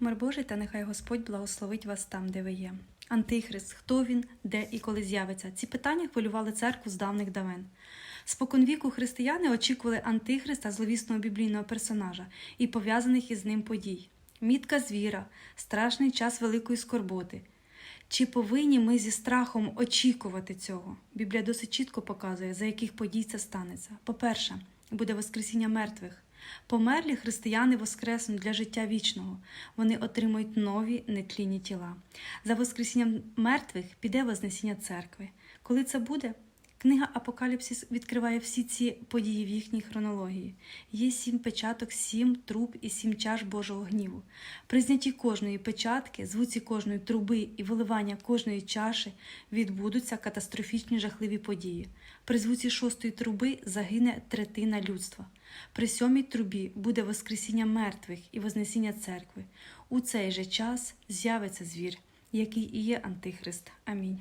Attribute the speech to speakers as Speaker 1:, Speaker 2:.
Speaker 1: Мир Божий та нехай Господь благословить вас там, де ви є. Антихрист, хто він, де і коли з'явиться? Ці питання хвилювали церкву з давних давен. Споконвіку християни очікували антихриста зловісного біблійного персонажа і пов'язаних із ним подій. Мітка звіра, страшний час великої скорботи. Чи повинні ми зі страхом очікувати цього? Біблія досить чітко показує, за яких подій це станеться. По-перше, буде Воскресіння мертвих. Померлі християни воскреснуть для життя вічного. Вони отримують нові нетлінні тіла. За Воскресінням мертвих піде Вознесіння церкви. Коли це буде? Книга Апокаліпсис відкриває всі ці події в їхній хронології. Є сім печаток, сім труб і сім чаш Божого гніву. При знятті кожної печатки, звуці кожної труби і виливання кожної чаші відбудуться катастрофічні жахливі події. При звуці шостої труби загине третина людства. При сьомій трубі буде Воскресіння мертвих і Вознесіння церкви. У цей же час з'явиться звір, який і є Антихрист. Амінь.